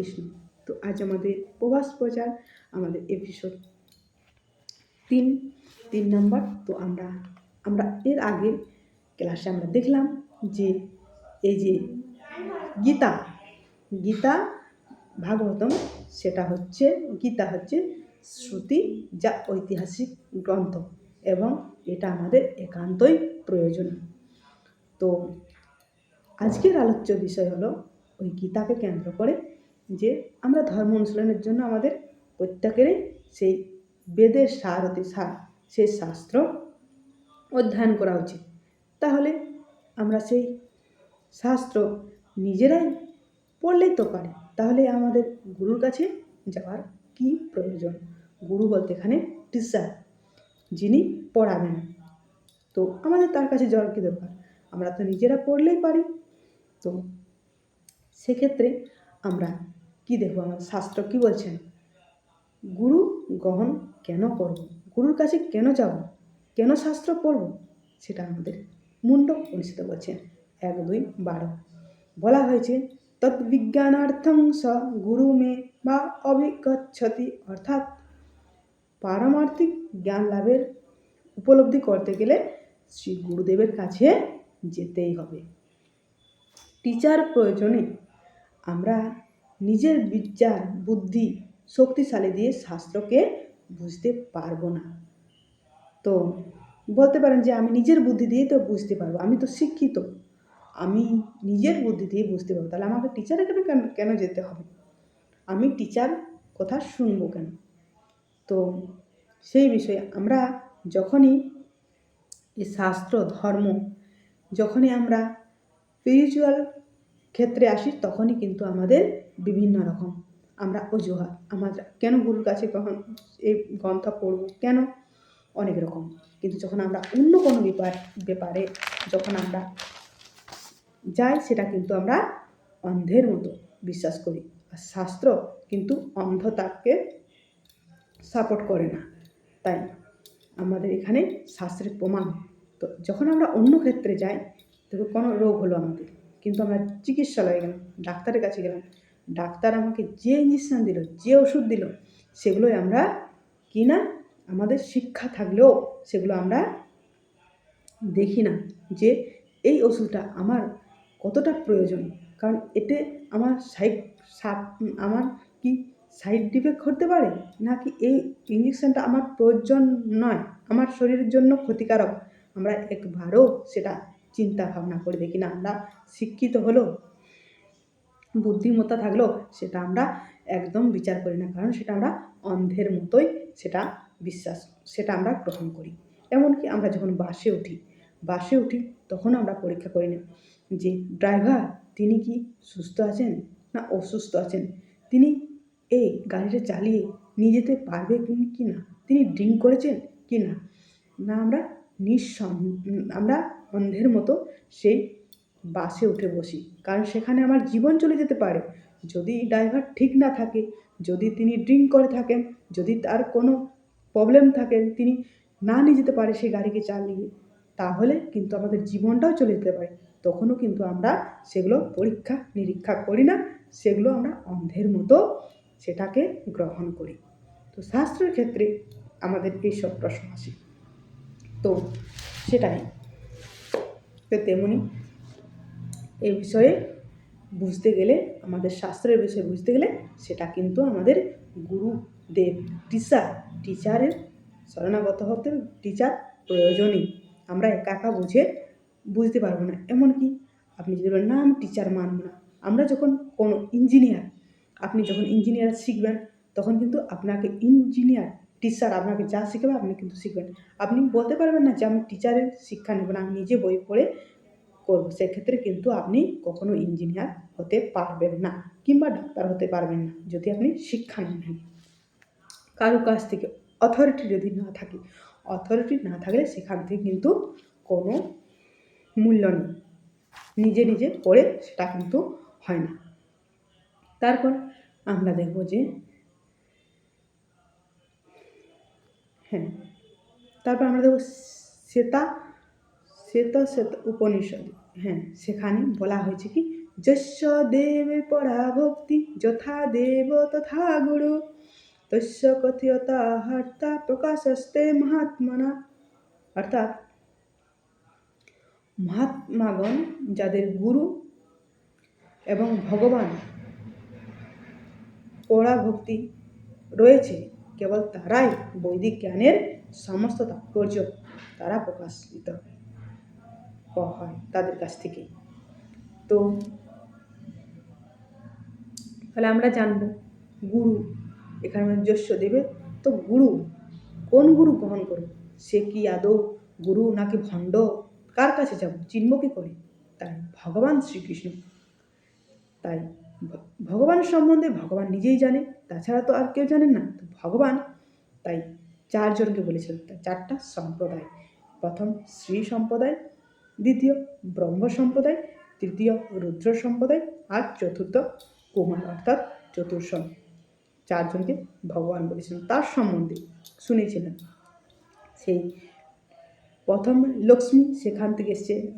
কৃষ্ণ তো আজ আমাদের প্রভাস প্রচার, আমাদের এপিসোড তিন তিন নাম্বার তো আমরা আমরা এর আগে ক্লাসে আমরা দেখলাম যে এই যে গীতা গীতা ভাগবতম, সেটা হচ্ছে, গীতা হচ্ছে শ্রুতি যা ঐতিহাসিক গ্রন্থ এবং এটা আমাদের একান্তই প্রয়োজন। তো আজকের আলোচ্য বিষয় হলো, ওই গীতাকে কেন্দ্র করে যে আমরা ধর্ম অনুশীলনের জন্য আমাদের প্রত্যেকেরই সেই বেদের সার হতে সার সেই শাস্ত্র অধ্যয়ন করা উচিত। তাহলে আমরা সেই শাস্ত্র নিজেরাই পড়লেই তো পারি। তাহলে আমাদের গুরুর কাছে যাওয়ার কি প্রয়োজন? গুরু বলতে এখানে টিচার যিনি পড়াবেন। তো আমাদের তার কাছে যাওয়ার কী দরকার? আমরা তো নিজেরা পড়লেই পারি। তো সেক্ষেত্রে আমরা কি দেখব? আমার শাস্ত্র কি বলছেন? গুরু গ্রহণ কেন করব? গুরুর কাছে কেন যাব? কেন শাস্ত্র পড়ব? সেটা আমাদের মুন্ড পরিচিত বলছেন। এক, দুই, বারো। বলা হয়েছে, তৎবিজ্ঞানার্থং স গুরু মে বা অভিগচ্ছতি। অর্থাৎ পারমার্থিক জ্ঞান লাভের উপলব্ধি করতে গেলে শ্রী গুরুদেবের কাছে যেতেই হবে। টিচার প্রয়োজনে আমরা নিজের বিচার বুদ্ধি, শক্তিশালী দিয়ে শাস্ত্রকে বুঝতে পারব না। তো বলতে পারেন যে আমি নিজের বুদ্ধি দিয়েই তো বুঝতে পারব, আমি তো শিক্ষিত। আমি নিজের বুদ্ধি দিয়ে বুঝতে পারব, তাহলে আমাকে টিচারের কেন কেন যেতে হবে? আমি টিচার কথা শুনব কেন? তো সেই বিষয়ে আমরা যখনই এই শাস্ত্র, ধর্ম, যখনই আমরা স্পিরিচুয়াল ক্ষেত্রে আসি, তখনই কিন্তু আমাদের বিভিন্ন রকম আমরা অজুহাত, আমরা কেন গুরুর কাছে কখন এই গ্রন্থ পড়ব, কেন? অনেক রকম। কিন্তু যখন আমরা অন্য কোনো ব্যাপার ব্যাপারে যখন আমরা যাই, সেটা কিন্তু আমরা অন্ধের মতো বিশ্বাস করি। আর শাস্ত্র কিন্তু অন্ধতাকে সাপোর্ট করে না। তাই আমাদের এখানে শাস্ত্রের প্রমাণ। তো যখন আমরা অন্য ক্ষেত্রে যাই তখন কোনো রোগ হলো আমাদের। কিন্তু আমরা চিকিৎসালয়ে গেলাম, ডাক্তারের কাছে গেলাম। ডাক্তার আমাকে যে ইঞ্জেকশান দিল, যে ওষুধ দিল, সেগুলোই আমরা কি না আমাদের শিক্ষা থাকলেও সেগুলো আমরা দেখি না যে এই ওষুধটা আমার কতটা প্রয়োজন। কারণ এতে আমার সাইড আমার কি সাইড ডিফেক্ট করতে পারে? নাকি এই ইঞ্জেকশানটা আমার প্রয়োজন নয়, আমার শরীরের জন্য ক্ষতিকারক? আমরা একবারও সেটা চিন্তা ভাবনা করে দেখি, না, আমরা শিক্ষিত হলো বুদ্ধিমত্তা থাকলেও সেটা আমরা একদম বিচার করি না, কারণ সেটা আমরা অন্ধের মতোই সেটা বিশ্বাস, সেটা আমরা গ্রহণ করি। এমনকি আমরা যখন বাসে উঠি বাসে উঠি তখন আমরা পরীক্ষা করি না যে, ড্রাইভার, তিনি কি সুস্থ আছেন না অসুস্থ আছেন? তিনি এই গাড়িটা চালিয়ে নিয়ে যেতে পারবে কি না? তিনি ড্রিঙ্ক করেছেন কি না? না, আমরা নিঃসন, আমরা অন্ধের মতো সেই বাসে উঠে বসি। কারণ সেখানে আমার জীবন চলে যেতে পারে। যদি ড্রাইভার ঠিক না থাকে, যদি তিনি ড্রিঙ্ক করে থাকেন, যদি তার কোনো প্রবলেম থাকে, তিনি না নিয়ে যেতে পারে সেই গাড়িকে চালিয়ে, তাহলে কিন্তু আমাদের জীবনটাও চলে যেতে পারে। তখনও কিন্তু আমরা সেগুলো পরীক্ষা, নিরীক্ষা করি না। সেগুলো আমরা অন্ধের মতো সেটাকে গ্রহণ করি। তো শাস্ত্রের ক্ষেত্রে আমাদের এইসব প্রশ্ন আসে। তো সেটাই। তো তেমনি এই বিষয়ে বুঝতে গেলে, আমাদের শাস্ত্রের বিষয়ে বুঝতে গেলে সেটা কিন্তু আমাদের গুরুদেব টিচার টিচারের শরণাগত হতে টিচার প্রয়োজনই। আমরা একা একা বুঝে বুঝতে পারব না। এমনকি আপনি যদি বলেন, না, আমি টিচার মানব না। আমরা যখন কোনো ইঞ্জিনিয়ার আপনি যখন ইঞ্জিনিয়ার শিখবেন, তখন কিন্তু আপনাকে ইঞ্জিনিয়ার টিচার আপনাকে যা শিখাবে আপনি কিন্তু শিখবেন। আপনি বলতে পারবেন না যে আমি টিচারের শিক্ষা নেব না, আমি নিজে বই পড়ে করব। সেক্ষেত্রে কিন্তু আপনি কখনো ইঞ্জিনিয়ার হতে পারবেন না কিংবা ডাক্তার হতে পারবেন না যদি আপনি শিক্ষা নেন কারও কাছ থেকে অথরিটি যদি না থাকে অথরিটি না থাকলে সেখান থেকে কিন্তু কোনো মূল্য নেই। নিজে নিজে পড়ে সেটা কিন্তু হয় না। তারপর আমরা দেখব যে হ্যাঁ। তারপর আমরা দেখব শ্বেতা, শ্বেত শ্বেত উপনিষদ। হ্যাঁ সেখানে বলা হয়েছে কি যস্য দেবে পরা ভক্তি, যথা দেব তথা গুরু। তস্য কথিয়তা হর্তা প্রকাশস্তে মহাত্মনা। অর্থাৎ মহাত্মাগণ যাদের গুরু এবং ভগবান পড়া ভক্তি রয়েছে কেবল তারাই বৈদিক জ্ঞানের সমস্ত তাৎপর্য তারা প্রকাশিত হয় তাদের কাছ থেকে তো তাহলে আমরা জানব, গুরু এখানে যস্য দেবে, তো গুরু কোন গুরু গ্রহণ করব সে কি আদৌ গুরু নাকি ভণ্ড? কার কাছে যাব? চিনব কি করে? তাই ভগবান শ্রীকৃষ্ণ। তাই ভ- ভগবান সম্বন্ধে ভগবান নিজেই জানে, তাছাড়া তো আর কেউ জানেন না। তো ভগবান তাই চারজনকে বলেছিলেন চারটা সম্প্রদায়। প্রথম শ্রী সম্প্রদায়, দ্বিতীয় ব্রহ্ম সম্প্রদায়, তৃতীয় রুদ্র সম্প্রদায়, আর চতুর্থ কুমার অর্থাৎ চতুর্শন। চারজনকে ভগবান বলেছিলেন তার সম্বন্ধে শুনেছিলেন। সেই প্রথম লক্ষ্মী সেখান থেকে এসছে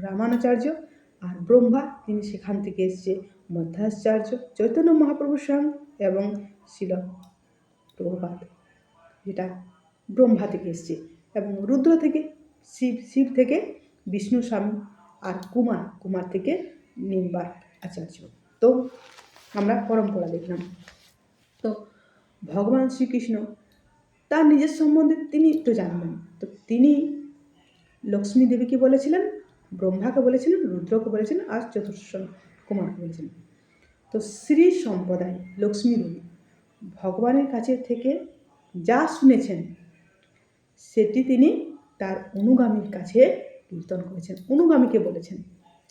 রামানুচার্য, আর ব্রহ্মা তিনি সেখান থেকে এসছে মধ্যাচার্য চৈতন্য মহাপ্রভু স্বয়ং এবং শিল প্রভুপাত যেটা ব্রহ্মা থেকে এসছে এবং রুদ্র থেকে, শিব শিব থেকে বিষ্ণু স্বামী আর কুমার কুমার থেকে নিম্বার আচার্য। তো আমরা পরম্পরা দেখলাম। তো ভগবান শ্রীকৃষ্ণ তার নিজের সম্বন্ধে তিনি তো জানবেন। তো তিনি লক্ষ্মী দেবীকে বলেছিলেন, ব্রহ্মাকে বলেছিলেন, রুদ্রকে বলেছিলেন আর চতুর্শ কুমারকে বলেছিলেন। তো শ্রী সম্প্রদায়, লক্ষ্মী দেবী ভগবানের কাছে থেকে যা শুনেছেন, সেটি তিনি তার অনুগামীর কাছে কীর্তন করেছেন। অনুগামীকে বলেছেন,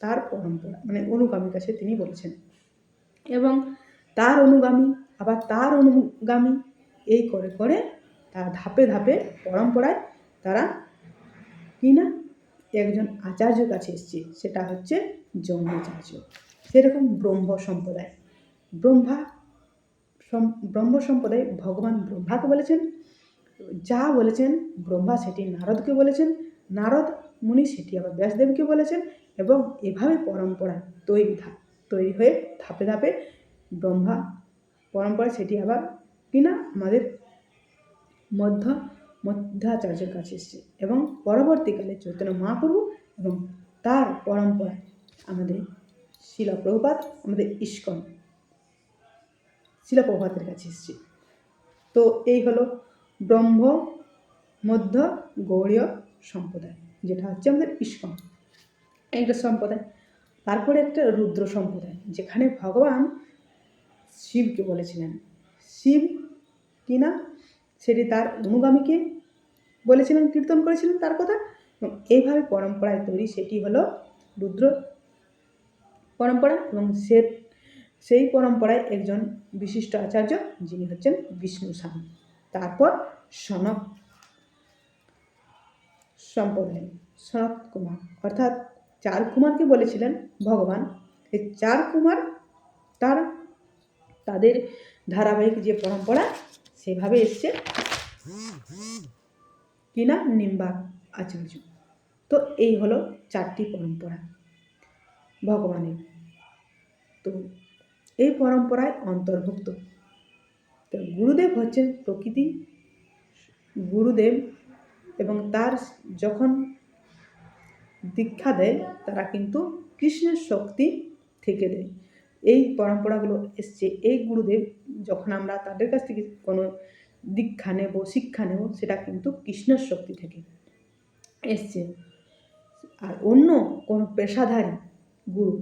তার পরম্পরা মানে অনুগামীর কাছে তিনি বলেছেন। এবং তার অনুগামী, আবার তার অনুগামী, এই করে করে তারা ধাপে ধাপে পরম্পরায় তারা কি না একজন আচার্যের কাছে এসছে, সেটা হচ্ছে যৌনাচার্য সেরকম ব্রহ্ম সম্প্রদায়। ব্রহ্মা ব্রহ্ম সম্প্রদায় ভগবান ব্রহ্মাকে বলেছেন, যা বলেছেন ব্রহ্মা সেটি নারদকে বলেছেন, নারদ মুনি সেটি আবার ব্যাসদেবকে বলেছেন এবং এভাবে পরম্পরা তৈরি তৈরি হয়ে ধাপে ধাপে ব্রহ্মা পরম্পরা সেটি আবার কিনা আমাদের মধ্য, মধ্যাচার্যের কাছে এসছে এবং পরবর্তীকালে চৈতন্য মহাপ্রভু এবং তার পরম্পরায় আমাদের শিলা প্রভুপাত আমাদের ইস্কন। শিলা প্রভুপাতের কাছে এসছে। তো এই হলো ব্রহ্ম, মধ্য, গৌড়ীয় সম্প্রদায়, যেটা হচ্ছে আমাদের ইস্কন। একটা সম্প্রদায়। তারপরে একটা রুদ্র সম্প্রদায়, যেখানে ভগবান শিবকে বলেছিলেন। শিব কিনা সেটি তার অনুগামীকে বলেছিলেন, কীর্তন করেছিলেন তার কথা। এবং এইভাবে পরম্পরায় তৈরি সেটি হলো রুদ্র পরম্পরা এবং সে, সেই পরম্পরায় একজন বিশিষ্ট আচার্য যিনি হচ্ছেন বিষ্ণু স্বামী তারপর সনক সম্প্রদায় সনত কুমার। অর্থাৎ চার কুমারকে বলেছিলেন ভগবান। এই চার কুমার তার, তাদের ধারাবাহিক যে পরম্পরা, সেভাবে এসছে। কিনা নিম্বা আচার্য। তো এই হলো চারটি পরম্পরা। ভগবানের। তো এই পরম্পরায় অন্তর্ভুক্ত। তো গুরুদেব হচ্ছেন প্রকৃতি, গুরুদেব এবং তার যখন দীক্ষা দেয়, তারা কিন্তু কৃষ্ণের শক্তি থেকে দেয়। এই পরম্পরাগুলো এসছে। এই গুরুদেব যখন আমরা তাদের কাছ থেকে কোনো দীক্ষা নেব, শিক্ষা নেব, সেটা কিন্তু কৃষ্ণের শক্তি থেকে এসছে। আর অন্য কোনো পেশাধারী গুরু,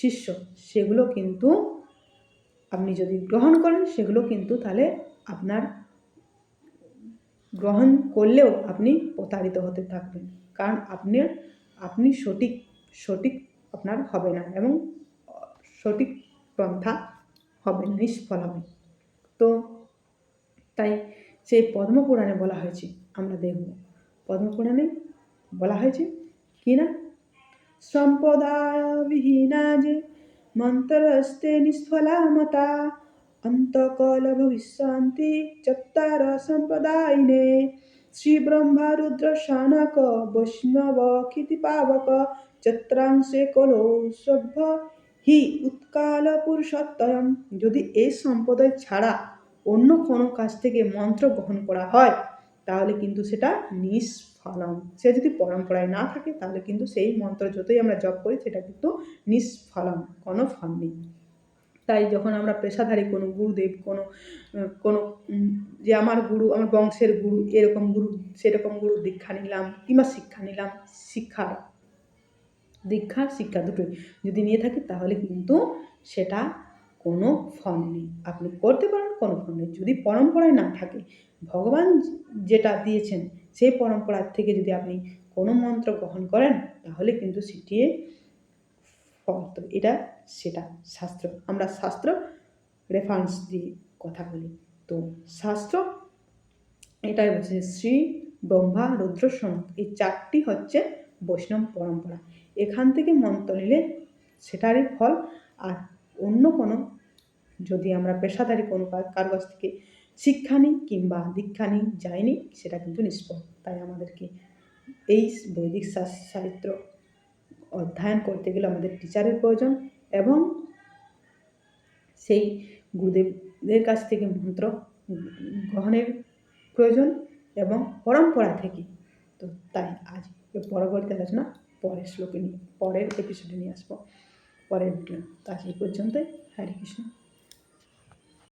শিষ্য, সেগুলো কিন্তু আপনি যদি গ্রহণ করেন, সেগুলো কিন্তু তাহলে আপনার গ্রহণ করলেও আপনি প্রতারিত হতে থাকবেন। কারণ আপনি আপনি সঠিক সঠিক আপনার হবে না এবং সঠিক পন্থা হবে না, নিষ্ফল হবে। তো তাই সেই পদ্মপুরাণে বলা হয়েছে, আমরা দেখব। পদ্মপুরাণে বলা হয়েছে কি না? সম্পদায় বিহীনা যে মন্ত্রস্তে নিষ্ফলা মতা অন্তকল ভবিষ্যন্তি চত্বার ব্রহ্মা রুদ্র শানক বৈষ্ণব খ্যাতি পাবক চত্রাংশে কলো সভ্য হি উৎকাল পুরুষোত্তম যদি এই সম্প্রদায় ছাড়া অন্য কোনো কাছ থেকে মন্ত্র গ্রহণ করা হয় তাহলে কিন্তু সেটা নিষ্ফলম। সে যদি পরম্পরায় না থাকে, তাহলে কিন্তু সেই মন্ত্র যতই আমরা জপ করি, সেটা কিন্তু নিষ্ফলম, কোনো ফল নেই। তাই যখন আমরা পেশাধারী কোনো গুরুদেব, কোনো কোনো যে আমার গুরু, আমার বংশের গুরু, এরকম গুরু, সেরকম গুরু দীক্ষা নিলাম কিংবা শিক্ষা নিলাম, শিক্ষা, দীক্ষা, শিক্ষা দুটোই যদি নিয়ে থাকি, তাহলে কিন্তু সেটা কোনো ফর্ম নেই। আপনি করতে পারেন, কোনো ফর্ম নেই। যদি পরম্পরায় না থাকে, ভগবান যেটা দিয়েছেন, সেই পরম্পরার থেকে যদি আপনি কোনো মন্ত্র গ্রহণ করেন, তাহলে কিন্তু সেটি ফল। তো এটা সেটা শাস্ত্র। আমরা শাস্ত্র রেফারেন্স দিয়ে কথা বলি। তো শাস্ত্র, এটাই বলছে শ্রী ব্রহ্মা রুদ্র সনক এই চারটি হচ্ছে বৈষ্ণব পরম্পরা। এখান থেকে মন্ত্র নিলে সেটারই ফল। আর অন্য কোনো, যদি আমরা পেশাদারি কোনো কার- কাছ থেকে শিক্ষা নিই কিংবা দীক্ষা নিই যাইনি সেটা কিন্তু নিষ্ফল। তাই আমাদেরকে এই বৈদিক সাহিত্য অধ্যয়ন করতে গেলে আমাদের টিচারের প্রয়োজন এবং সেই গুরুদেবদের কাছ থেকে মন্ত্র গ্রহণের প্রয়োজন এবং পরম্পরা থেকে। তো তাই আজ পরবর্তী আলোচনা পরের শ্লোকে নিয়ে, পরের এপিসোডে নিয়ে আসব। পরের ভিডিও তো। এই পর্যন্তই। হরে কৃষ্ণ।